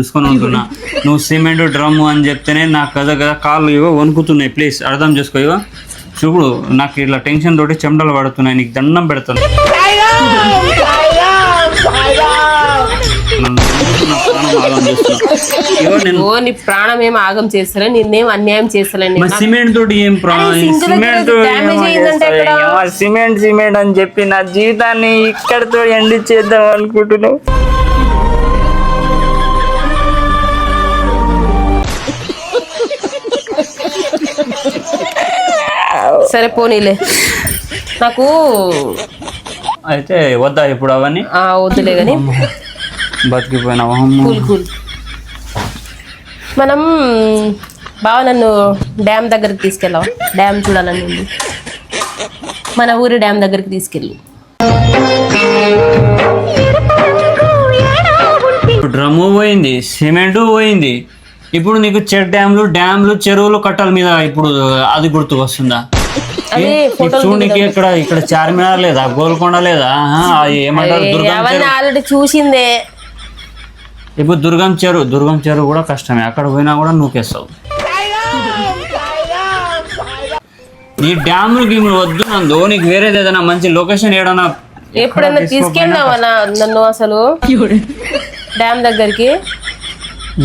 చూసుకొని ఉంటున్నా. నువ్వు సిమెంట్ డ్రమ్ అని చెప్తేనే నాకు కదా కదా కాళ్ళు ఇవో వణుకుతున్నాయి. ప్లీజ్ అర్థం చేసుకో ఇవో చూడు నాకు ఇట్లా టెన్షన్ తోటి చెమటలు పడుతున్నాయి. నీకు దండం పెడతాను. నా ప్రాణం ఆగం చేస్తున్నా. ఇగో నేను ఓ నీ ప్రాణం ఏం ఆగం చేస్తారా నిన్నేం అన్యాయం సిమెంట్ తోటి ఏం సిమెంట్ సిమెంట్ సిమెంట్ అని చెప్పి నా జీవితాన్ని ఇక్కడితో ఎండి చేద్దాం అనుకుంటున్నావు. సరే పోనీలే. నాకు అయితే వద్దా ఇప్పుడు అవన్నీ? ఆ వద్దులే కానీ బతికిపోయినావా అమ్మో. Cool cool. మనం బావ నన్ను డ్యామ్ దగ్గరికి తీసుకెళ్ళావా డ్యామ్ చూడాలని ఉంది. మన ఊరి డ్యామ్ దగ్గరికి తీసుకెళ్ళి. ఇప్పుడు డ్రమ్ము పోయింది సిమెంట్ పోయింది. ఇప్పుడు నీకు చెక్ డ్యామ్లు డ్యామ్లు చెరువులు కట్టల మీద ఇప్పుడు అది గుర్తుకొస్తుందా? అదే ఏ, ఫోటోలు చూడు నీకు ఇక్కడ ఇక్కడ చార్మినార్ లేదా? గోల్కొండ లేదా? ఏమంటారు? దుర్గం ఆల్రెడీ చూసిందే. ఇప్పుడు దుర్గం చెరువు దుర్గం చెరువు కూడా కష్టమే. అక్కడ పోయినా కూడా నూకేస్తావు. ఈ డ్యాములు గీములు వద్దు నందు. నీకు వేరేది ఏదైనా మంచి లొకేషన్ ఏడన్నా ఎప్పుడైనా తీసుకెళ్ళావా నన్ను అసలు? డ్యామ్ దగ్గరికి?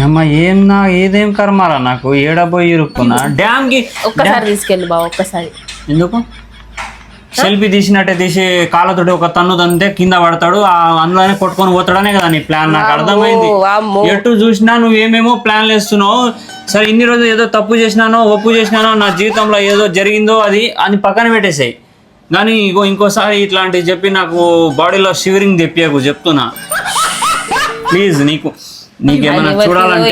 అమ్మ ఏం నా ఏదేం కర్మారా నాకు? ఏడ పోయి ఇరుక్కున్నా? డ్యామ్కి ఒక్కసారి తీసుకెళ్ళి బావ ఒక్కసారి. ఎందుకు? సెల్ఫీ తీసినట్టే తీసి కాళ్ళతోటి ఒక తన్ను తంతే కింద పడతాడు ఆ అందులోనే కొట్టుకొని పోతాడనే కదా నీ ప్లాన్ నాకు అర్థమైంది. ఎటు చూసినా నువ్వు ఏమేమో ప్లాన్లు వేస్తున్నావు. సరే ఇన్ని రోజులు ఏదో తప్పు చేసినానో ఒప్పు చేసినానో నా జీవితంలో ఏదో జరిగిందో అది అని పక్కన పెట్టేసాయి. కానీ ఇగో ఇంకోసారి ఇట్లాంటివి చెప్పి నాకు బాడీలో షివరింగ్ తెప్పియకు చెప్తున్నా. ప్లీజ్ నీకు నీకేమైనా చూడాలంటే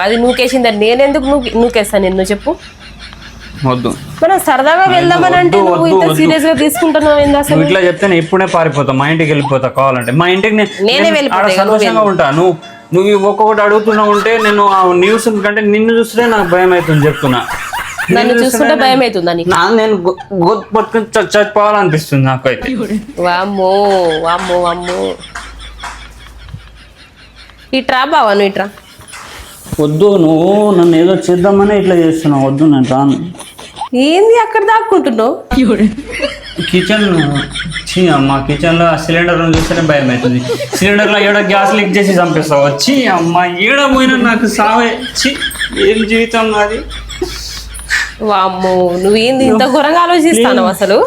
అది నూకేసిందని నేనెందుకు నూకి నూకేస్తాను నిన్ను చెప్పు. వద్దు. మనం సరదాగా వెళ్దామని అంటే నువ్వు ఇంత. సీరియస్గా తీసుకుంటున్నావు అసలు? ఇట్లా చెప్తే నేను ఇప్పుడే పారిపోతా మా ఇంటికి వెళ్ళిపోతా కావాలంటే. మా ఇంటికి నేను- నేనే నేను వెళ్ళిపోతా, సంతోషంగా ఉంటా. నువ్వు నువ్వు ఒక్కొక్కటి అడుగుతున్నా ఉంటే నేను ఆ న్యూస్ కంటే నిన్ను చూస్తే నాకు భయం అవుతుంది చెప్తున్నా. నన్ను చూస్తుంటే భయం అవుతుందా నీకు? నా నేను చచ్చిపోవాలనిపిస్తుంది నాకు అయితే వామ్మో వామ్మో వామ్మో. ఇట్రా బావా నువ్వు ఇట్రా. వద్దు నువ్వు నన్ను ఏదో చేద్దామని ఇట్లా చేస్తున్నావు. వద్దు నేను రాను. ఏంది అక్కడ దాక్కుంటున్నావు? కిచెన్ చీ అమ్మ కిచెన్లో సిలిండర్ చూస్తేనే భయం అవుతుంది. సిలిండర్లో ఏడో గ్యాస్ లీక్ చేసి చంపేస్తావు? వచ్చి అమ్మ ఏడ పోయినా నాకు సావే. ఛీ ఏం జీవితం నాది? వామ్మో నువ్వేంది ఇంత ఘోరంగా ఆలోచిస్తాను అసలు?